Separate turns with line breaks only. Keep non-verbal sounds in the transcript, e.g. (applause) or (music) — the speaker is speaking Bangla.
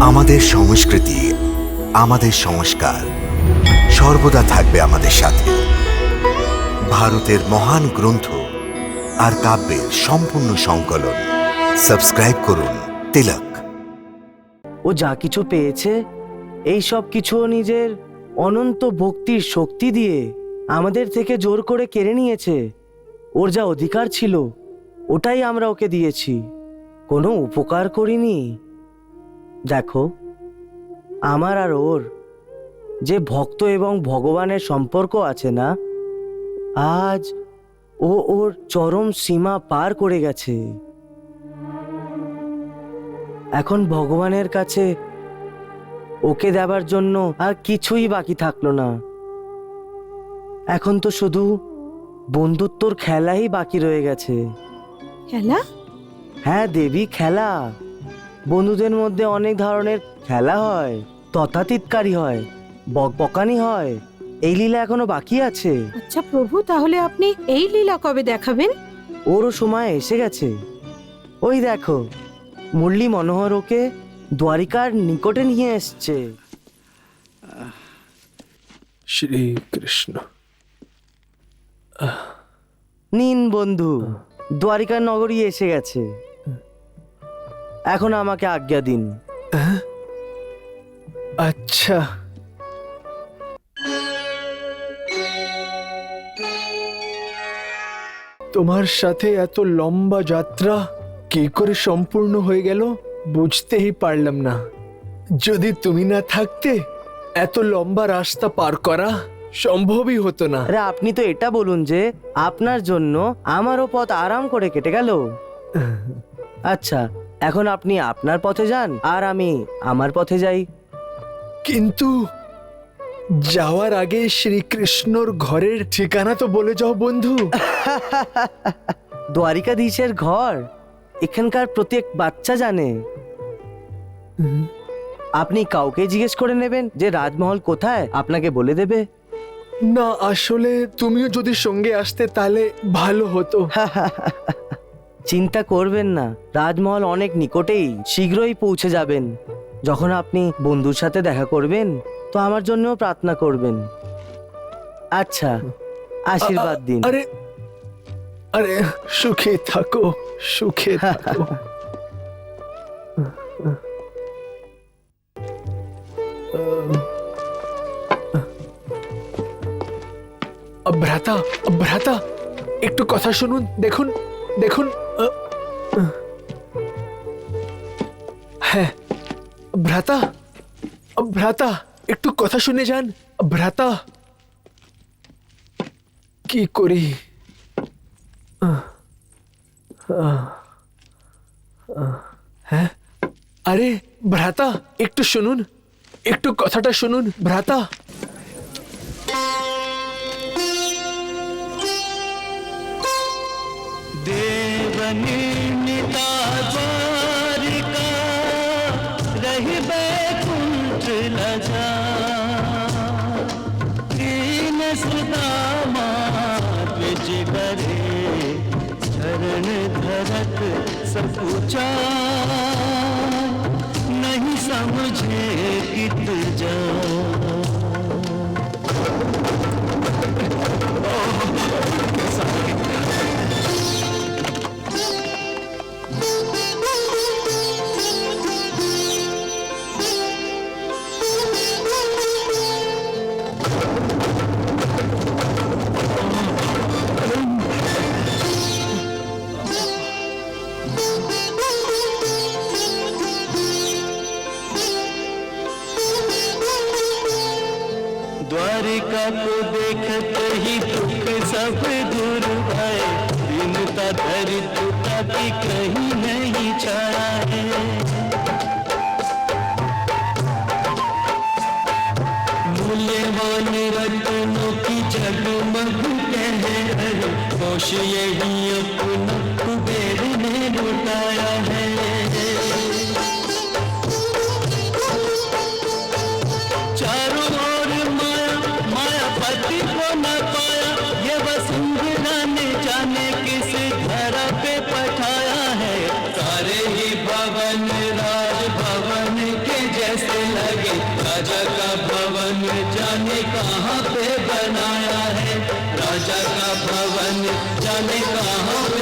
আমাদের সংস্কৃতি, আমাদের সংস্কার সর্বদা থাকবে আমাদের সাথে। ভারতের মহান গ্রন্থ আর কাব্যের সম্পূর্ণ সংকলন। সাবস্ক্রাইব করুন তিলক।
ও যা কিছু পেয়েছে, এই সব কিছু নিজের অনন্ত ভক্তির শক্তি দিয়ে আমাদের থেকে জোর করে কেড়ে নিয়েছে। ওর যা অধিকার ছিল, ওটাই আমরা ওকে দিয়েছি। কোনো উপকার করিনি। দেখো আমার আর ওর যে ভক্ত এবং ভগবানের সম্পর্ক আছে না আজ ও ওর চরম সীমা পার করে গেছে। এখন ভগবানের কাছে ওকে দেবার জন্য আর কিছুই বাকি থাকল না। এখন তো শুধু বন্ধুত্বর খেলাই বাকি রয়ে গেছে।
খেলা?
হ্যাঁ দেবী খেলা। বন্ধুদের মধ্যে অনেক ধরনের খেলা হয় তথাতীতকারী হয় বকবকানি হয় এই লীলা এখনও বাকি আছে।
আচ্ছা প্রভু তাহলে আপনি এই লীলা কবে দেখাবেন?
ওরও সময় এসে গেছে। ওই দেখো মুরলী মনোহর ওকে দ্বারিকার নিকটে নিয়ে এসছে।
শ্রীকৃষ্ণ।
নিন বন্ধু দ্বারিকার নগরী এসে গেছে। এখন আমাকে আজ্ঞা দিন।
আচ্ছা। তোমার সাথে এত লম্বা যাত্রা কি করে সম্পূর্ণ হয়ে গেল বুঝতেই পারলাম না। যদি তুমি না থাকতে এত লম্বা রাস্তা পার করা সম্ভবই হতো না।
আরে আপনি তো এটা বলুন যে আপনার জন্য আমারও পথ আরাম করে কেটে গেল। আচ্ছা এখন আপনি আপনার পথে যান আর আমি আমার পথে যাই।
কিন্তু যাওয়ার আগে শ্রীকৃষ্ণর ঘরের ঠিকানা তো বলে যাও বন্ধু। (laughs)
দ্বারিকাধীশের ঘর এখানকার প্রত্যেক বাচ্চা জানে। আপনি কাউকে জিজ্ঞেস করে নেবেন যে রাজমহল কোথায় আপনাকে বলে দেবে।
না আসলে তুমিও যদি সঙ্গে আসতে তাহলে ভালো হতো। (laughs)
চিন্তা করবেন না রাজমহল অনেক নিকটেই শীঘ্রই পৌঁছে যাবেন যখন আপনি বন্ধুর সাথে দেখা করবেন তো আমার জন্যও প্রার্থনা করবেন আচ্ছা আশীর্বাদ দিন
আরে আরে সুখে থাকো সুখে থাকো ভ্রাতা ভ্রাতা একটু কথা শুনুন দেখুন দেখুন। হ্যাঁ ভ্রাতা ভ্রাতা, একটু কথা শুনে যান, ভ্রাতা। কি করি? হ্যাঁ? আরে, ভ্রাতা, একটু শুনুন, একটু কথাটা শুনুন, ভ্রাতা।
देवनिर्मिता द्वारिका रही बैकुंठ लजा। करे चरण धरत सकुचा नहीं समझे कित जा। देखते ही दुख सब दूर भय। दीनता दरिद्रता की कहीं नहीं छाया है। मूल्यवान रत्नों की जगमग कोश यही अपना कुबेर ने लुटाया है।
पे बनाया है। राजा का भवन जाने कहाँ पे